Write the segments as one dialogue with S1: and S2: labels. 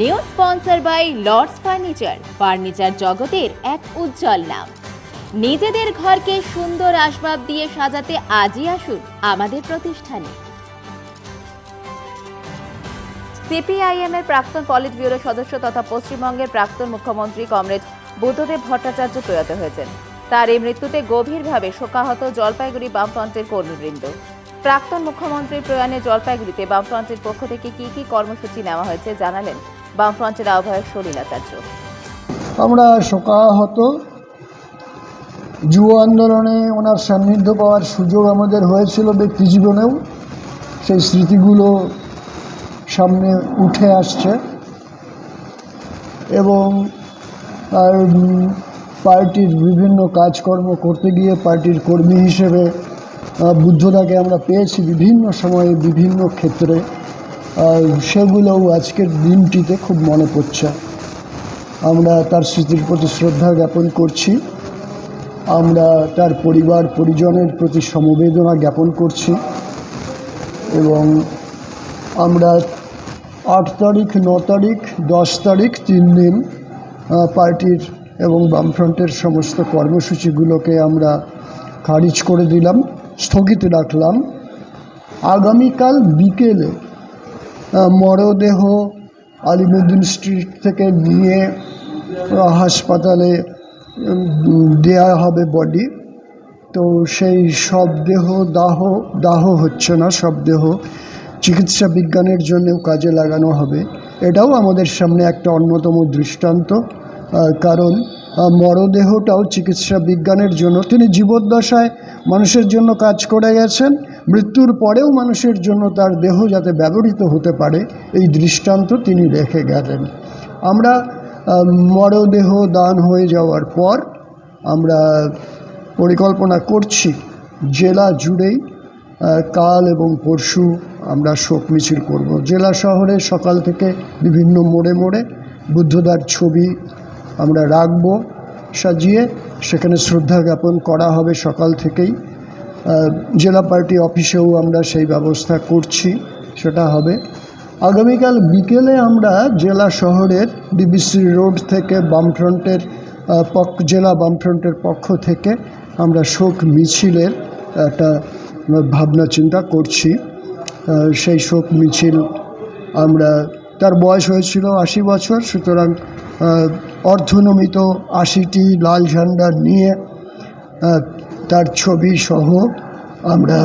S1: New sponsor by Lords furniture furniture জগতের এক উজ্জ্বল নাম। নিজেদের ঘরকে সুন্দর আসবাব দিয়ে সাজাতে আজই আসুন আমাদের প্রতিষ্ঠানে। সিপিআইএম এর প্রাক্তন পলিট ব্যুরো সদস্য তথা পশ্চিমবঙ্গের প্রাক্তন মুখ্যমন্ত্রী কমরেড বুদ্ধদেব ভট্টাচার্য প্রয়াত হয়েছেন। তার এই মৃত্যুতে গভীরভাবে শোকাহত জলপাইগুড়ি বামফ্রন্টের কর্মীবৃন্দ। প্রাক্তন মুখ্যমন্ত্রীর প্রয়াণে জলপাইগুড়িতে বামফ্রন্টের পক্ষ থেকে কি কি কর্মসূচি নেওয়া হয়েছে জানালেন বামফ্রন্টের আহ্বায়ক সলিলাচার্য
S2: আমরা শোকাহত। যুব আন্দোলনে ওনার সান্নিধ্য পাওয়ার সুযোগ আমাদের হয়েছিল ব্যক্তি জীবনেও। সেই স্মৃতিগুলো সামনে উঠে আসছে। এবং আর পার্টির বিভিন্ন কাজকর্ম করতে গিয়ে পার্টির কর্মী হিসেবে বুদ্ধদাকে আমরা পেয়েছি বিভিন্ন সময়ে বিভিন্ন ক্ষেত্রে। সেগুলোও আজকের দিনটিতে খুব মনে পড়ছে। আমরা তার স্মৃতির প্রতি শ্রদ্ধা জ্ঞাপন করছি। আমরা তার পরিবার, পরিজনের প্রতি সমবেদনা জ্ঞাপন করছি। এবং আমরা আট তারিখ, ন তারিখ, দশ তারিখ তিন দিন পার্টির এবং বামফ্রন্টের সমস্ত কর্মসূচিগুলোকে আমরা খারিজ করে দিলাম, স্থগিত রাখলাম। আগামীকাল বিকেলে মরদেহ আলিমুদ্দিন স্ট্রিট থেকে নিয়ে হাসপাতালে দেয়া হবে বডি। তো সেই সব দেহ, দাহ দাহ হচ্ছে না, সব দেহ চিকিৎসা বিজ্ঞানের জন্যও কাজে লাগানো হবে। এটাও আমাদের সামনে একটা অন্যতম দৃষ্টান্ত কারণ মরদেহটাও চিকিৎসা বিজ্ঞানের জন্য। তিনি জীবদ্দশায় মানুষের জন্য কাজ করে গেছেন মৃত্যুর পরেও মানুষের জন্য তার দেহ যাতে ব্যবহৃত হতে পারে, এই দৃষ্টান্ত তিনি রেখে গেলেন। আমরা মরদেহ দান হয়ে যাওয়ার পর আমরা পরিকল্পনা করছি, জেলা জুড়েই কাল এবং পরশু আমরা শোক মিছিল করব। জেলা শহরে সকাল থেকে বিভিন্ন মোড়ে মোড়ে বুদ্ধদার ছবি আমরা রাখব, সাজিয়ে সেখানে শ্রদ্ধা জ্ঞাপন করা হবে সকাল থেকেই। জেলা পার্টি অফিসেও আমরা সেই ব্যবস্থা করছি, সেটা হবে। আগামীকাল বিকেলে আমরা জেলা শহরের ডিবিসি রোড থেকে বামফ্রন্টের পক্ষ জেলা বামফ্রন্টের পক্ষ থেকে আমরা শোক মিছিলের একটা ভাবনা চিন্তা করছি। সেই শোক মিছিল আমরা, তার বয়স হয়েছিল আশি বছর, সুতরাং অর্ধনমিত আশিটি লাল ঝান্ডা নিয়ে তার ছবি সহ আমরা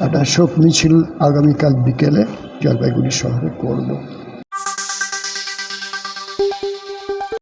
S2: একটা শোক মিছিল আগামীকাল বিকেলে জলপাইগুড়ি শহরে করব।